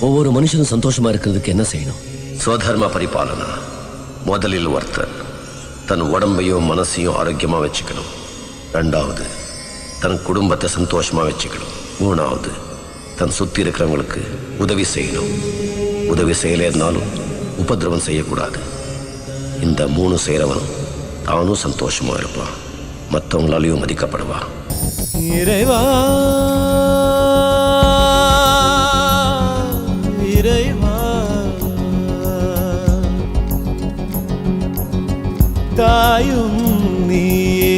ஒவ்வொரு மனுஷனும் சந்தோஷமா இருக்கிறதுக்கு என்ன செய்யணும்? ஸ்வதர்ம பரிபாலனா. முதலில் ஒருத்தன் தன் உடம்பையும் மனசையும் ஆரோக்கியமா வச்சுக்கணும். ரெண்டாவது தன் குடும்பத்தை சந்தோஷமா வச்சுக்கணும். மூணாவது தன் சுத்தி இருக்கிறவங்களுக்கு உதவி செய்யணும். உதவி செய்யலைன்னாலும் உபதிரவம் செய்யக்கூடாது. இந்த மூணு செய்கிறவன் தானும் சந்தோஷமா இருப்பான். மற்றவங்களாலையும் மதிக்கப்படுவான். இறைவா தாயும் நீயே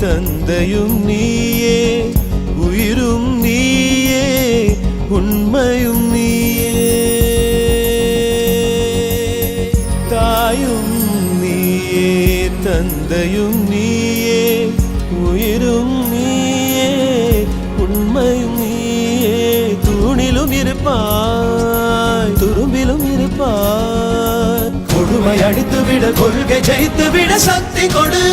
தந்தையும் நீயே உயிரும் நீயே உண்மையும் நீயே. தாயும் நீயே தந்தையும் நீயே உயிரும் நீயே உண்மையும் நீயே தூணிலும் இருப்பான். கொடுமை அடித்து விட கொள்கை ஜெயித்து விட சக்தி கொடு.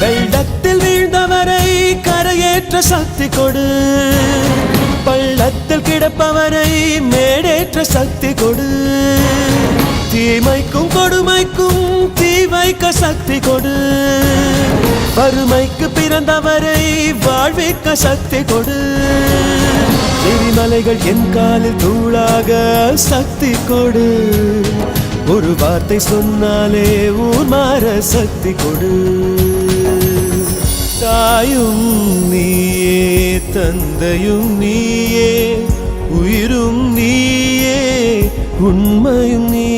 வெள்ளத்தில் வீழ்ந்தவரை கரையேற்ற சக்தி கொடு. பள்ளத்தில் கிடப்பவரை மேடேற்ற சக்தி கொடு. தீமைக்கும் கொடுமைக்கும் தீ வைக்க சக்தி கொடு. வறுமைக்கு பிறந்தவரை வாழ்விக்க சக்தி கொடு. எரிமலைகள் என் காலில் தூளாக சக்தி கொடு. ஒரு வார்த்தை சொன்னாலே ஊர் மாற சக்தி கொடு. தாயும் நீயே தந்தையும் நீயே உயிரும் நீயே உண்மையும் நீ